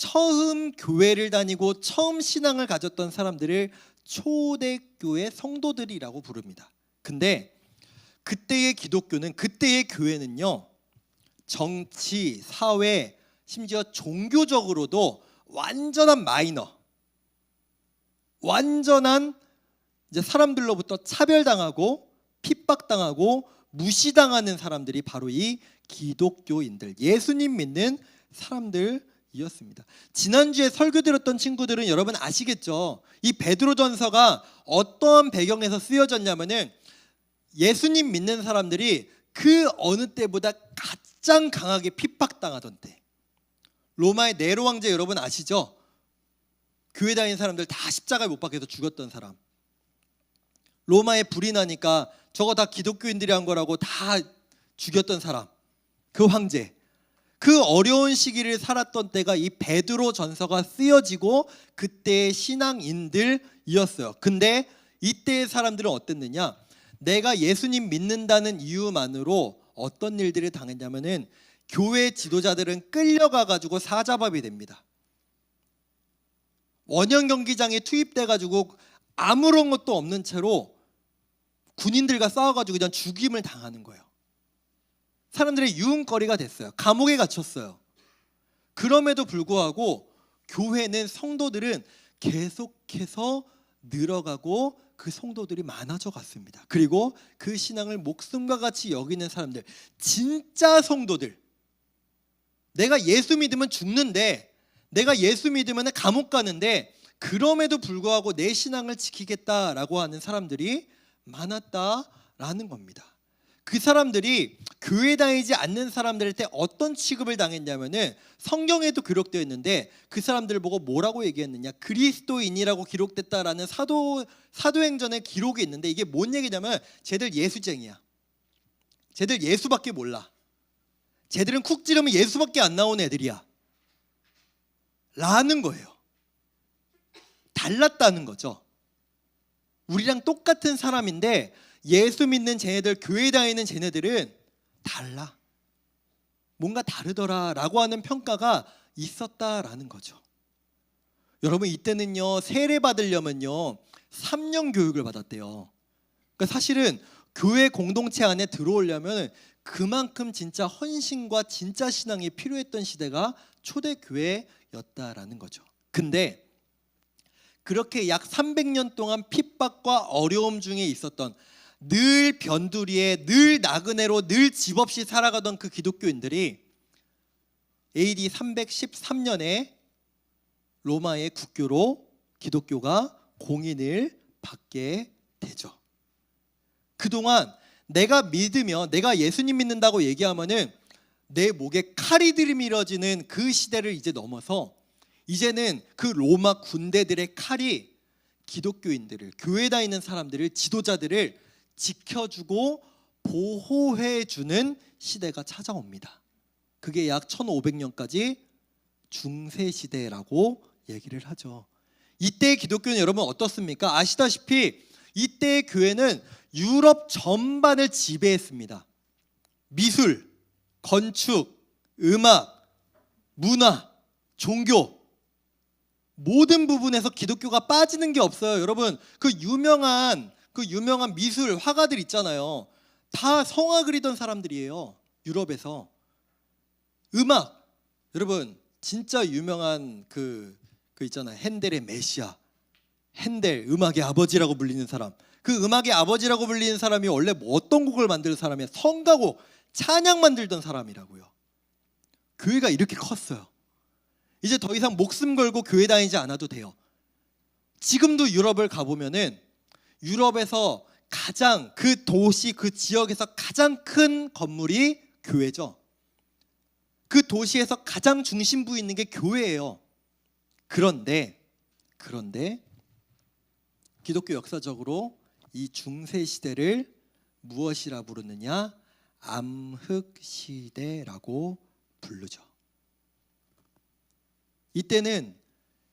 처음 교회를 다니고 처음 신앙을 가졌던 사람들을 초대교회 성도들이라고 부릅니다. 근데 그때의 기독교는 그때의 교회는요. 정치, 사회, 심지어 종교적으로도 완전한 마이너. 완전한 이제 사람들로부터 차별당하고 핍박당하고 무시당하는 사람들이 바로 이 기독교인들, 예수님 믿는 사람들 이었습니다. 지난주에 설교 들었던 친구들은 여러분 아시겠죠? 이 베드로전서가 어떠한 배경에서 쓰여졌냐면은 예수님 믿는 사람들이 그 어느 때보다 가장 강하게 핍박당하던 때. 로마의 네로 황제 여러분 아시죠? 교회 다니는 사람들 다 십자가에 못 박혀서 죽었던 사람. 로마에 불이 나니까 저거 다 기독교인들이 한 거라고 다 죽였던 사람. 그 황제. 그 어려운 시기를 살았던 때가 이 베드로 전서가 쓰여지고 그때의 신앙인들이었어요. 근데 이때의 사람들은 어땠느냐? 내가 예수님 믿는다는 이유만으로 어떤 일들을 당했냐면은 교회 지도자들은 끌려가 가지고 사자밥이 됩니다. 원형 경기장에 투입돼 가지고 아무런 것도 없는 채로 군인들과 싸워 가지고 그냥 죽임을 당하는 거예요. 사람들의 유흥거리가 됐어요. 감옥에 갇혔어요. 그럼에도 불구하고 교회는 성도들은 계속해서 늘어가고 그 성도들이 많아져 갔습니다. 그리고 그 신앙을 목숨과 같이 여기는 사람들, 진짜 성도들. 내가 예수 믿으면 죽는데, 내가 예수 믿으면 감옥 가는데, 그럼에도 불구하고 내 신앙을 지키겠다라고 하는 사람들이 많았다라는 겁니다. 그 사람들이 교회 다니지 않는 사람들한테 어떤 취급을 당했냐면은 성경에도 기록되어 있는데 그 사람들을 보고 뭐라고 얘기했느냐 그리스도인이라고 기록됐다라는 사도 사도행전의 기록이 있는데 이게 뭔 얘기냐면 쟤들 예수쟁이야. 쟤들 예수밖에 몰라. 쟤들은 쿡 찌르면 예수밖에 안 나오는 애들이야. 라는 거예요. 달랐다는 거죠. 우리랑 똑같은 사람인데 예수 믿는 쟤네들 교회 다니는 쟤네들은 달라. 뭔가 다르더라 라고 하는 평가가 있었다라는 거죠. 여러분 이때는요 세례 받으려면요 3년 교육을 받았대요. 그러니까 사실은 교회 공동체 안에 들어오려면 그만큼 진짜 헌신과 진짜 신앙이 필요했던 시대가 초대 교회였다라는 거죠. 근데 그렇게 약 300년 동안 핍박과 어려움 중에 있었던 늘 변두리에 늘 나그네로 늘 집 없이 살아가던 그 기독교인들이 AD 313년에 로마의 국교로 기독교가 공인을 받게 되죠. 그동안 내가 믿으면 내가 예수님 믿는다고 얘기하면은 내 목에 칼이 들이밀어지는 그 시대를 이제 넘어서 이제는 그 로마 군대들의 칼이 기독교인들을 교회 다니는 사람들을 지도자들을 지켜주고 보호해 주는 시대가 찾아옵니다. 그게 약 1500년까지 중세 시대라고 얘기를 하죠. 이때 기독교는 여러분 어떻습니까? 아시다시피 이때 교회는 유럽 전반을 지배했습니다. 미술, 건축, 음악, 문화, 종교 모든 부분에서 기독교가 빠지는 게 없어요. 여러분 그 유명한 그 유명한 미술 화가들 있잖아요. 다 성화 그리던 사람들이에요. 유럽에서 음악 여러분 진짜 유명한 그, 그 있잖아요. 핸델의 메시아 핸델 음악의 아버지라고 불리는 사람 그 음악의 아버지라고 불리는 사람이 원래 뭐 어떤 곡을 만들 사람이야 성가고 찬양 만들던 사람이라고요. 교회가 이렇게 컸어요. 이제 더 이상 목숨 걸고 교회 다니지 않아도 돼요. 지금도 유럽을 가보면은 유럽에서 가장 그 도시 그 지역에서 가장 큰 건물이 교회죠. 그 도시에서 가장 중심부에 있는 게 교회예요. 그런데 그런데 기독교 역사적으로 이 중세 시대를 무엇이라 부르느냐? 암흑 시대라고 부르죠. 이때는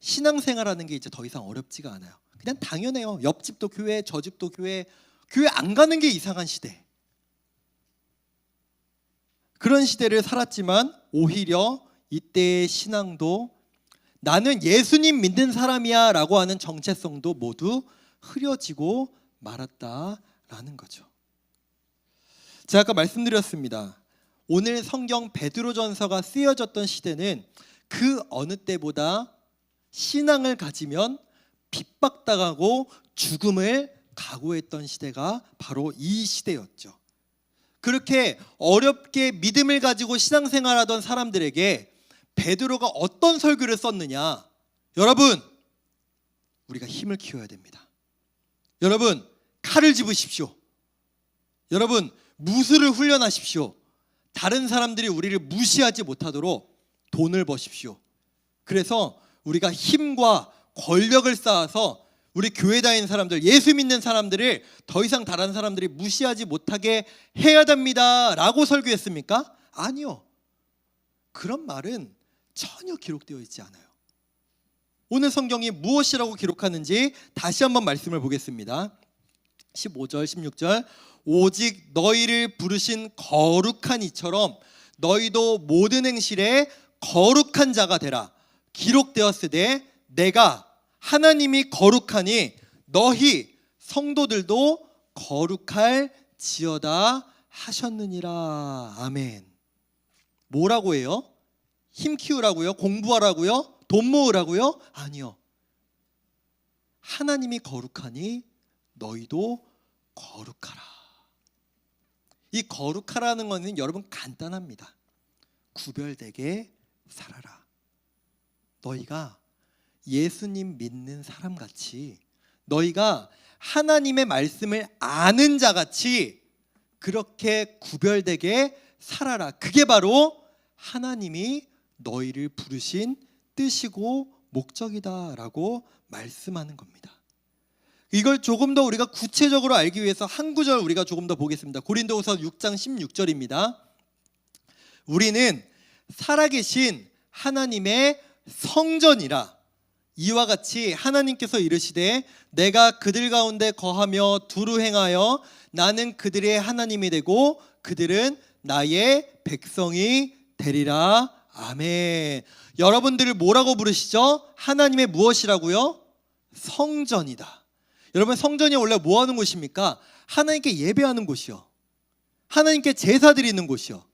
신앙생활하는 게 이제 더 이상 어렵지가 않아요. 그냥 당연해요. 옆집도 교회, 저 집도 교회, 교회 안 가는 게 이상한 시대. 그런 시대를 살았지만 오히려 이때의 신앙도 나는 예수님 믿는 사람이야 라고 하는 정체성도 모두 흐려지고 말았다라는 거죠. 제가 아까 말씀드렸습니다. 오늘 성경 베드로전서가 쓰여졌던 시대는 그 어느 때보다 신앙을 가지면 핍박당하고 죽음을 각오했던 시대가 바로 이 시대였죠. 그렇게 어렵게 믿음을 가지고 신앙생활하던 사람들에게 베드로가 어떤 설교를 썼느냐? 여러분, 우리가 힘을 키워야 됩니다. 여러분, 칼을 집으십시오. 여러분, 무술을 훈련하십시오. 다른 사람들이 우리를 무시하지 못하도록 돈을 버십시오. 그래서 우리가 힘과 권력을 쌓아서 우리 교회 다니는 사람들, 예수 믿는 사람들을 더 이상 다른 사람들이 무시하지 못하게 해야 됩니다 라고 설교했습니까? 아니요. 그런 말은 전혀 기록되어 있지 않아요. 오늘 성경이 무엇이라고 기록하는지 다시 한번 말씀을 보겠습니다. 15절, 16절. 오직 너희를 부르신 거룩한 이처럼 너희도 모든 행실에 거룩한 자가 되라. 기록되었으되 내가 하나님이 거룩하니 너희 성도들도 거룩할 지어다 하셨느니라. 아멘. 뭐라고 해요? 힘 키우라고요? 공부하라고요? 돈 모으라고요? 아니요. 하나님이 거룩하니 너희도 거룩하라. 이 거룩하라는 것은 여러분 간단합니다. 구별되게 살아라. 너희가 예수님 믿는 사람 같이 너희가 하나님의 말씀을 아는 자 같이 그렇게 구별되게 살아라. 그게 바로 하나님이 너희를 부르신 뜻이고 목적이다라고 말씀하는 겁니다. 이걸 조금 더 우리가 구체적으로 알기 위해서 한 구절 우리가 조금 더 보겠습니다. 고린도후서 6장 16절입니다. 우리는 살아계신 하나님의 성전이라 이와 같이 하나님께서 이르시되 내가 그들 가운데 거하며 두루 행하여 나는 그들의 하나님이 되고 그들은 나의 백성이 되리라 아멘. 여러분들을 뭐라고 부르시죠? 하나님의 무엇이라고요? 성전이다. 여러분 성전이 원래 뭐 하는 곳입니까? 하나님께 예배하는 곳이요. 하나님께 제사 드리는 곳이요.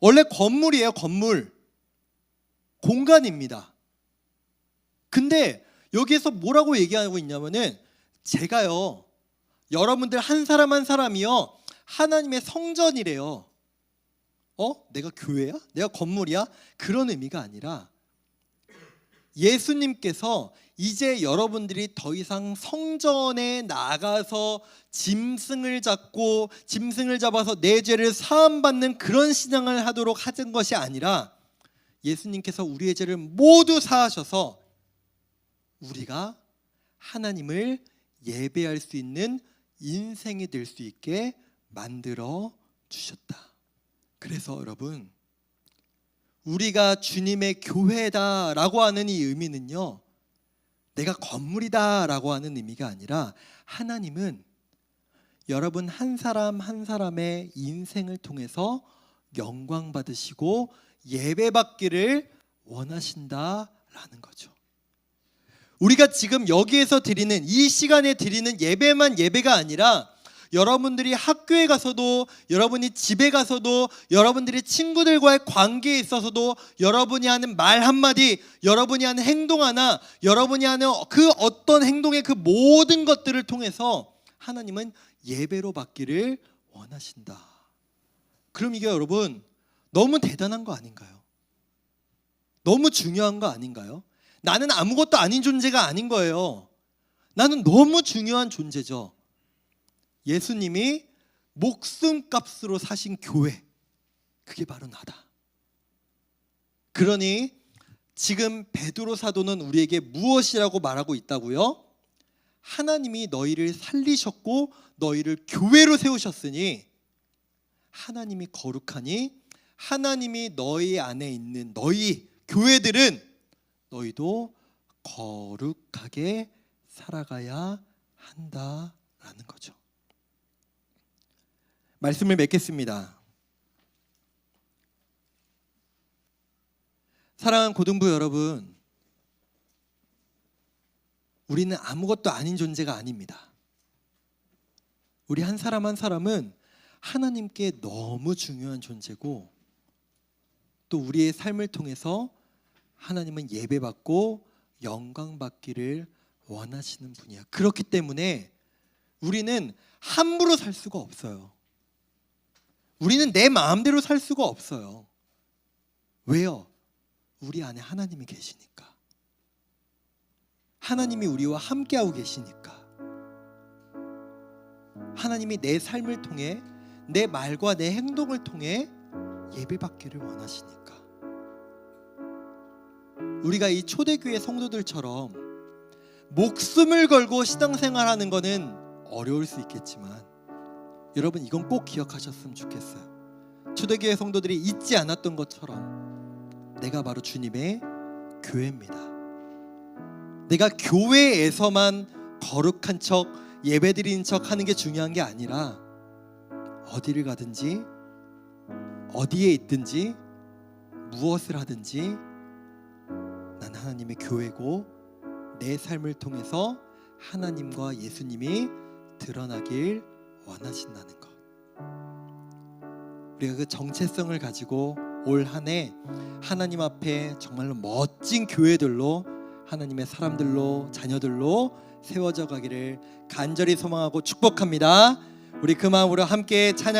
원래 건물이에요, 건물. 공간입니다. 근데 여기에서 뭐라고 얘기하고 있냐면은 제가요. 여러분들 한 사람 한 사람이요. 하나님의 성전이래요. 어? 내가 교회야? 내가 건물이야? 그런 의미가 아니라 예수님께서 이제 여러분들이 더 이상 성전에 나가서 짐승을 잡고 짐승을 잡아서 내 죄를 사함받는 그런 신앙을 하도록 하는 것이 아니라 예수님께서 우리의 죄를 모두 사하셔서 우리가 하나님을 예배할 수 있는 인생이 될 수 있게 만들어 주셨다. 그래서 여러분 우리가 주님의 교회다라고 하는 이 의미는요. 내가 건물이다라고 하는 의미가 아니라 하나님은 여러분 한 사람 한 사람의 인생을 통해서 영광 받으시고 예배 받기를 원하신다라는 거죠. 우리가 지금 여기에서 드리는 이 시간에 드리는 예배만 예배가 아니라 여러분들이 학교에 가서도 여러분이 집에 가서도 여러분들이 친구들과의 관계에 있어서도 여러분이 하는 말 한마디 여러분이 하는 행동 하나 여러분이 하는 그 어떤 행동의 그 모든 것들을 통해서 하나님은 예배로 받기를 원하신다. 그럼 이게 여러분 너무 대단한 거 아닌가요? 너무 중요한 거 아닌가요? 나는 아무것도 아닌 존재가 아닌 거예요. 나는 너무 중요한 존재죠. 예수님이 목숨값으로 사신 교회. 그게 바로 나다. 그러니 지금 베드로 사도는 우리에게 무엇이라고 말하고 있다고요? 하나님이 너희를 살리셨고 너희를 교회로 세우셨으니 하나님이 거룩하니 하나님이 너희 안에 있는 너희 교회들은 너희도 거룩하게 살아가야 한다라는 거죠. 말씀을 맺겠습니다. 사랑하는 고등부 여러분, 우리는 아무것도 아닌 존재가 아닙니다. 우리 한 사람 한 사람은 하나님께 너무 중요한 존재고 또 우리의 삶을 통해서 하나님은 예배받고 영광 받기를 원하시는 분이야. 그렇기 때문에 우리는 함부로 살 수가 없어요. 우리는 내 마음대로 살 수가 없어요. 왜요? 우리 안에 하나님이 계시니까. 하나님이 우리와 함께하고 계시니까. 하나님이 내 삶을 통해 내 말과 내 행동을 통해 예배받기를 원하시니까. 우리가 이 초대교회 성도들처럼 목숨을 걸고 신앙생활하는 거는 어려울 수 있겠지만 여러분 이건 꼭 기억하셨으면 좋겠어요. 초대교회 성도들이 잊지 않았던 것처럼 내가 바로 주님의 교회입니다. 내가 교회에서만 거룩한 척 예배드리는 척 하는 게 중요한 게 아니라 어디를 가든지 어디에 있든지 무엇을 하든지 난 하나님의 교회고 내 삶을 통해서 하나님과 예수님이 드러나길 원하신다는 것. 우리가 그 정체성을 가지고 올 한 해 하나님 앞에 정말로 멋진 교회들로 하나님의 사람들로 자녀들로 세워져 가기를 간절히 소망하고 축복합니다. 우리 그 마음으로 함께 찬양